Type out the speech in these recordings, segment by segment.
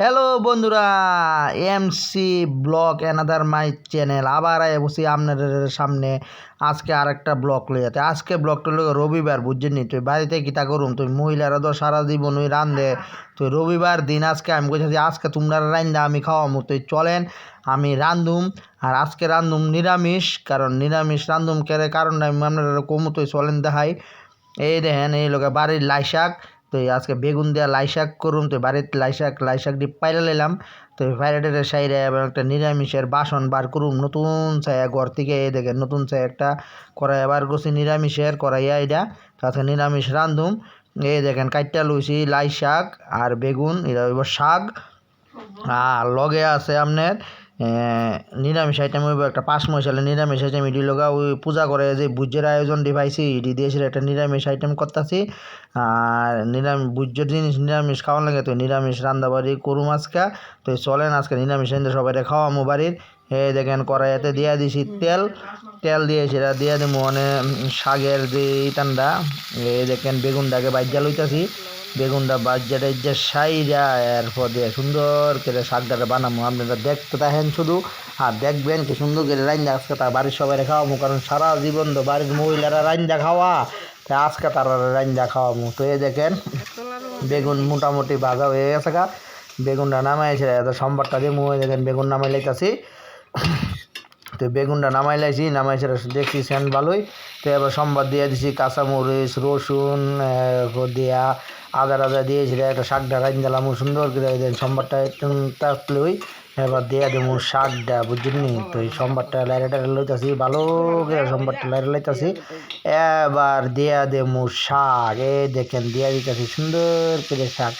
Hello বন্ধুরা। MC blog another my channel আবার বসি আপনাদের সামনে। আজকে আরেকটা ব্লগ লই যাতে আজকে ব্লগটা লোক রবিবার বুঝছেন নি তুই বাড়িতে কিতা করুম? তুই মহিলারা তো সারা জীবন ওই রান্ধে তুই রবিবার দিন আজকে আমি কইছি আজকে তোমরা রান্ধা আমি খাওয়ামু। তুই চলেন, আমি রান্ধুম আর আজকে রান্ধুম নিরামিষ, কারণ নিরামিষ রান্ধুম কেরে কারণ আমি আপনারা কমু, তুই চলেন দেখাই। এই দেখেন, এই লোকে বাড়ির লাই শাক তো আজকে বেগুন দেওয়া লাই শাক তো বাড়িতে লাই শাক লাই শাক দিয়ে পাইলা লাইলাম। তো পাইরাটের সাইডে এবং একটা নিরামিষের বাসন বার করুম, নতুন ছায়া ঘর থেকে এই দেখেন, নতুন ছায়া একটা কড়াই বার করছি নিরামিষের কড়াইয়া এটা তো আজকে নিরামিষ রান্ধুম এই দেখেন কাইটটা লইছি, লাই শাক আর বেগুন এটা শাক। আর লগে আছে আপনার নিরামিষ আইটেম হইব একটা পাঁচ মশালে নিরামিষ আইটেম ইডি লগা ওই পূজা করে যে ভুজ্যের আয়োজন দিবাইছি ইডি দিয়েছিল একটা নিরামিষ আইটেম করতেছি। আর নিরামিষ ভুজ্যের জিনিস নিরামিষ খাওয়ান লাগে, তো নিরামিষ রান্না বাড়ি করুম আজকে। তো চলেন আজকে নিরামিষ রান্ধে সবাই খাওয়ামো বাড়ির। এই দেখেন কড়াইতে দিয়া দিছি তেল। তেল দিয়ে সেটা দিয়ে দেবো মানে শাকের যে ইটানটা এই দেখেন বেগুনটাকে বাইজা লইতাছি। বেগুনটা বাজ্যা টাজ্যা সাইরা, এরপর দিয়ে সুন্দর করে শাকটাকে বানাবো আপনারা দেখতে থাকেন শুধু, আর দেখবেন কি সুন্দর করে রান্না আজকে তার বাড়ির সবাই খাওয়াবো কারণ সারা জীবন তো বাড়ির মহিলারা রান্না খাওয়া। তাই আজকে তারা রান্না খাওয়াবো তো এই দেখেন, বেগুন মোটামুটি ভাজা হয়ে গেছে গা। বেগুনটা নামাইছে, এত সোমবারটা দিয়ে মুয়ে দেখেন বেগুন নামাই লাইতাছি। তো বেগুনটা নামাই লাইছি নামাইছে দেখছি সেন ভালোই তো এবার সোমবার দিয়ে দিছি, কাঁচামরিচ, রসুন দিয়া আদা আদা দিয়েছিল একটা শাকটা রাইন দিলাম, সুন্দর করে দেন সোমবারটা একটু তাকলই এবার দিয়ে দেবো শাকটা, বুঝলি? তো এই সোমবারটা লাইরে টাইরে লইতাছি, ভালো করে সোমবারটা লাইরে লইতাছি। এবার দিয়া দেবো শাক এ দেখেন দিয়া দিতেছি সুন্দর করে শাক।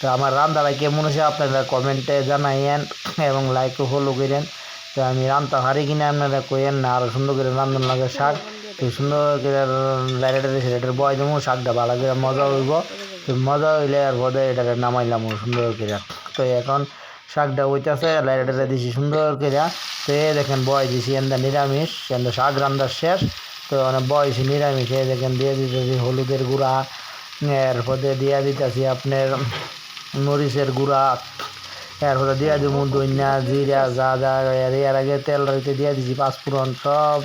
তো আমার রান্নাটা কেমন হয়েছে আপনারা কমেন্টে জানাইয়েন এবং লাইকও ফলো করেন। তো আমি রান্না হারি কিনা আপনারা কইেন না আরও সুন্দর করে রান্ধন লাগে শাক। তো সুন্দর করে লাইরেটার সেটার বয় দেবো, শাকটা ভালো করে মজা হইব। তো মজা হইলে আর বোধ এটাকে নামাইলাম সুন্দর করে। তো এখন শাকটা হইতেছে লাইরেটারে দিছি সুন্দর করে। তো এ দেখেন বয় দিছি এন্দা নিরামিষ এন্দা শাক রান্নার শেষ। তো অনেক বয়সি নিরামিষ, এ দেখেন দিয়ে দিতেছি হলুদের গুঁড়া। এরপরে দিয়ে দিতেছি আপনার মরিচের গুঁড়া। এরপরে দিয়ে দিব দইনা, জিরা যা যা এর আগে তেল রাইতে দিয়ে দিছি, পাঁচফোড়ন, সব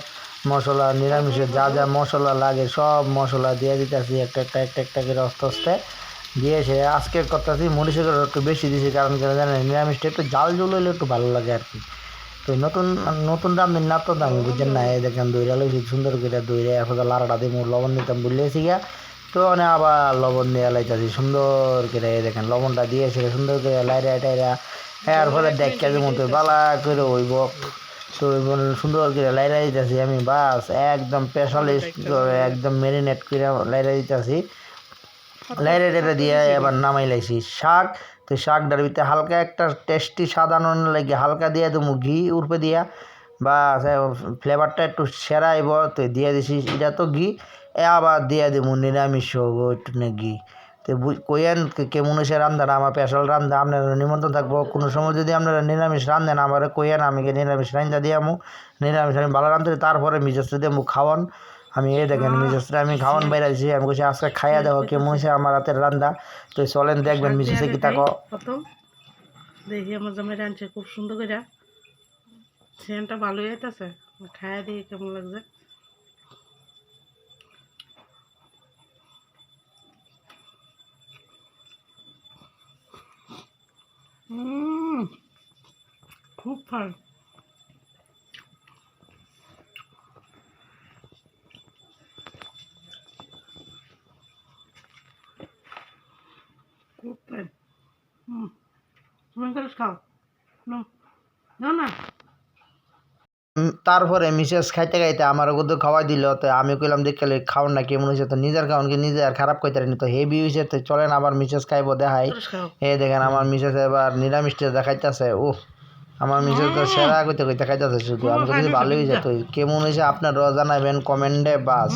মশলা নিরামিষের যা যা মশলা লাগে, সব মশলা দিয়ে দিতেছি, একটা একটা একটা একটা করে আস্তে আস্তে। দিয়েছে আজকে করতেছি, মরিচের একটু বেশি দিয়েছি কারণ কেন জানেন নিরামিষটা একটু জাল জল হলে একটু ভালো লাগে আর কি। তো নতুন নতুন রান্ধেন না, তো দামি বুঝছেন না, এই দেখেন দইরা লইছি, সুন্দর করে দইরা, এরপরে লাড়াটা দিয়ে লবণ দিতাম বুঝলেছি গিয়া তো মানে আবার লবণ দিয়ে লাইতেছি সুন্দর করে দেখেন, লবণটা দিয়েছিল সুন্দর করে লাইরা টাইরা, এরপরে ডেকা যেমন তো বালা করে হইব। তো সুন্দর করে লাইরা দিতেছি আমি, বাস, একদম স্পেশালিস্ট একদম মেরিনেট করে লাইরা দিতেছি। লাইরা টাইরা দিয়ে এবার নামাই লাইছি শাক। তো শাকটার ভিতরে হালকা একটা টেস্টি সাদা সাধারণ লাগে হালকা দিয়ে দেবো ঘি উর্পে দিয়া। বা ফ্লেভারটা একটু সেরা আইব তো দিয়ে দিছি এটা তো ঘি। এ আবার দিয়ে দেবো নিরামিষ হোক একটু না ঘি তো কইয়েন কেমন হয়েছে রান্নাটা আমার স্পেশাল রান্ধা আপনার নিমন্ত্রণ থাকব। কোনো সময় যদি আপনারা নিরামিষ রান্ধেন আমার কইয়েন, আমি নিরামিষ রান্ধা দিয়ে আমু। নিরামিষ আমি ভালো রান্ধতে তারপরে মিজাজটা দিয়ে মুখ খাওয়ান। আমি এই দেখেন মিজাজটা আমি খাওয়ান বাইরে আছি আমি বলছি আজকে খাইয়া দেখো কেমন হয়েছে আমার হাতের রান্না তো চলেন দেখবেন মিজাজে কি থাকো। দেখি আমার জামাই রাঁধছে খুব সুন্দর করে সেন্টটা ভালোই আইতেছে খাইয়া দিয়ে কেমন লাগছে। খুব ভালো খুব হুম তুমি করে খাও। নাও। নাও না। উম, তারপরে মিসেস খাইতে খাইতে আমার ওদের খাওয়াই দিল তো আমি কইলাম দেখলে খাওয়ান না কেমন হয়েছে তো নিজের খাওয়ানকে নিজে আর খারাপ কইতে পারিনি তো হেভি হয়েছে তো চলেন আবার মিসেস খাইবো দেখাই। এ দেখেন আমার মিসেস এবার নিরামিষটা দেখাইতেছে ও আমার মিসেস তো সেরা কইতে কইতে খাইতেছে শুধু আমি তো ভালো হয়েছে তো কেমন হয়েছে আপনারাও জানাবেন কমেন্টে বাস।